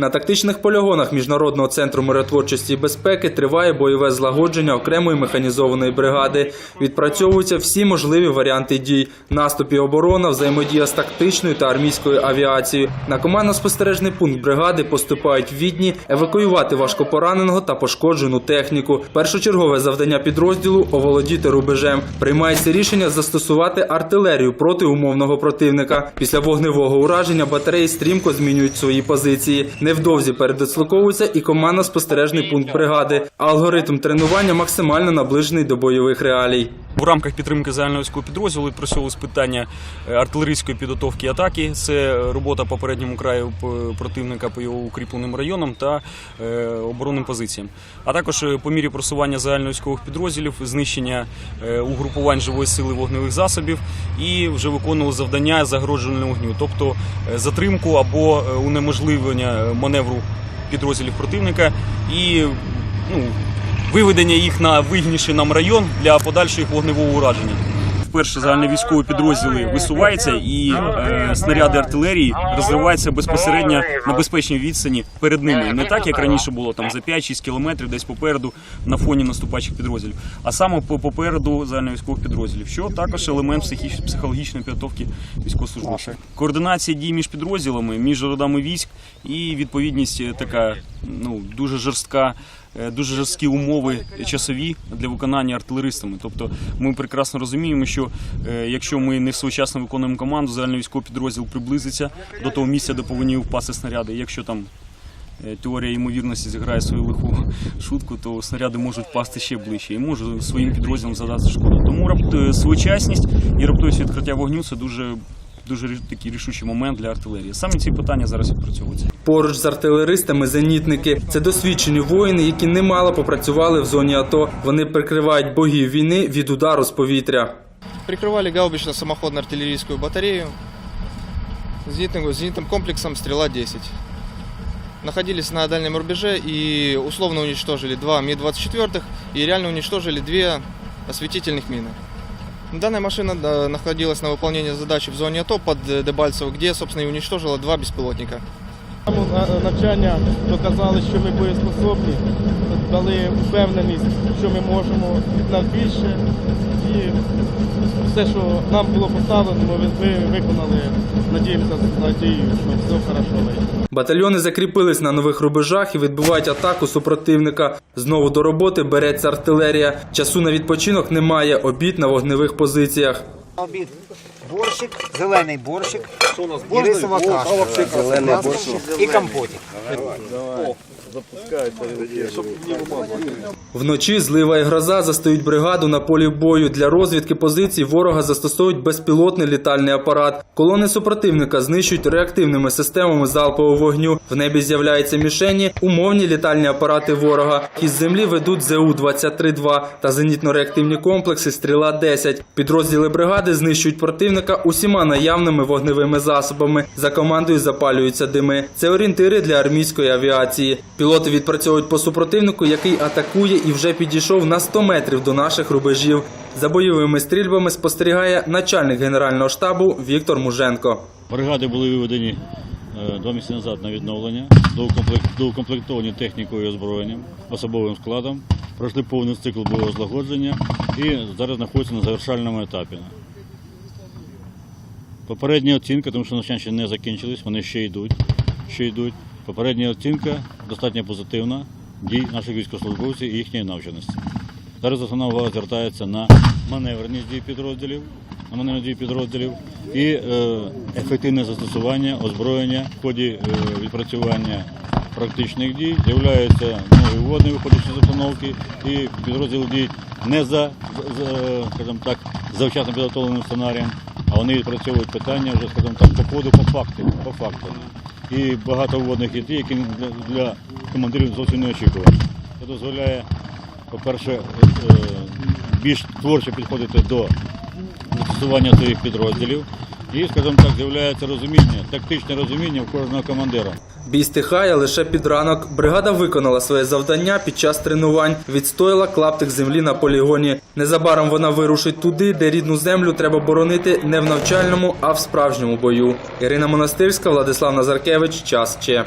На тактичних полігонах Міжнародного центру миротворчості і безпеки триває бойове злагодження окремої механізованої бригади. Відпрацьовуються всі можливі варіанти дій: наступ і оборона, взаємодія з тактичною та армійською авіацією. На командно-спостережний пункт бригади поступають відні евакуювати важкопораненого та пошкоджену техніку. Першочергове завдання підрозділу оволодіти рубежем. Приймається рішення застосувати артилерію проти умовного противника. Після вогневого ураження батареї стрімко змінюють свої позиції. Невдовзі передислоковується і командно-спостережний пункт бригади. Алгоритм тренування максимально наближений до бойових реалій. В рамках підтримки загальновійського підрозділу відпрацьовувалось питання е, артилерійської підготовки і атаки. Це робота по передньому краю противника по його укріпленим районам та е, оборонним позиціям. А також е, по мірі просування загальновійськових підрозділів, знищення е, угрупувань живої сили вогневих засобів і вже виконували завдання загроджувального вогню, тобто е, затримку або е, унеможливлення маневру підрозділів противника і ну, виведення їх на вигідніший нам район для подальшого їх вогневого ураження. Вперше загальновійськові підрозділи висуваються і е, снаряди артилерії розриваються безпосередньо на безпечній відстані перед ними. Не так, як раніше було там за 5-6 кілометрів, десь попереду на фоні наступаючих підрозділів, а саме по- попереду загальновійськових підрозділів, що також елемент психологічної підготовки військовослужбовців. Координація дій між підрозділами, між родами військ і відповідність е, така ну дуже жорстка. Е, Дуже жорсткі умови часові для виконання артилеристами. Тобто ми прекрасно розуміємо, що е, якщо ми не своєчасно виконуємо команду, загальновійськовий підрозділ приблизиться до того місця, де повинні впасти снаряди. Якщо там е, теорія ймовірності зіграє свою лиху шутку, то снаряди можуть впасти ще ближче і можуть своїм підрозділом задати шкоду. Тому рап- е, своєчасність і раптовість відкриття вогню це дуже. Дуже такий рішучий момент для артилерії. Саме ці питання зараз відпрацьовуються. Поруч з артилеристами зенітники це досвідчені воїни, які немало попрацювали в зоні АТО. Вони прикривають богів війни від удару з повітря. Прикрывали гаубично-самоходную артиллерийскую батарею зенитным, зенитным комплексом «Стрела-10». Находились на дальнем рубеже и условно уничтожили два Ми-24 и реально уничтожили две осветительных мины. Данная машина да, находилась на выполнении задачи в зоне АТО под э, Дебальцево, где, собственно, и уничтожила два беспилотника. Тому навчання доказали, що ми боєспособні, дали впевненість, що ми можемо на більше. І все, що нам було поставлено, ми, виконали. Надіємося з надією, що все хорошо вийде. Батальйони закріпились на нових рубежах і відбивають атаку супротивника. Знову до роботи береться артилерія. Часу на відпочинок немає. Обід на вогневих позиціях. Обід. Борщик, зелений борщик, і рисова каша, зелений борщик і компотик. Вночі злива і гроза застають бригаду на полі бою. Для розвідки позицій ворога застосовують безпілотний літальний апарат. Колони супротивника знищують реактивними системами залпового вогню. В небі з'являються мішені, умовні літальні апарати ворога. Із землі ведуть ЗУ-23-2 та зенітно-реактивні комплекси «Стріла-10». Підрозділи бригади знищують противника усіма наявними вогневими засобами. За командою запалюються дими. Це орієнтири для армійської авіації. Пілоти відпрацьовують по супротивнику, який атакує і вже підійшов на 100 метрів до наших рубежів. За бойовими стрільбами спостерігає начальник генерального штабу Віктор Муженко. Бригади були виведені е, два місяці назад на відновлення, доукомплектовані технікою і озброєнням, особовим складом, пройшли повний цикл бойового злагодження і зараз знаходяться на завершальному етапі. Попередня оцінка, тому що навчання ще не закінчились, вони ще йдуть. Ще йдуть. Попередня оцінка достатньо позитивна дій наших військовослужбовців і їхньої навченості. Зараз основна увага звертається на маневреність дій підрозділів, на маневреність дій підрозділів і е, ефективне застосування озброєння в ході е, відпрацювання практичних дій. З'являються нові водні виходячі з установки, і підрозділи діють не за, за скажімо так, завчасно підготовленим сценарієм, а вони відпрацьовують питання вже, скажімо так, по ходу, по факту, по факту. І багато вводних дітей, які для, для командирів зовсім не очікувані. Це дозволяє по-перше, е, е, більш творчо підходити до застосування своїх підрозділів. І, скажімо так, з'являється розуміння, тактичне розуміння у кожного командира. Бій стихає лише під ранок. Бригада виконала своє завдання під час тренувань, відстояла клаптик землі на полігоні. Незабаром вона вирушить туди, де рідну землю треба боронити не в навчальному, а в справжньому бою. Ірина Монастирська, Владислав Назаркевич. Час Че.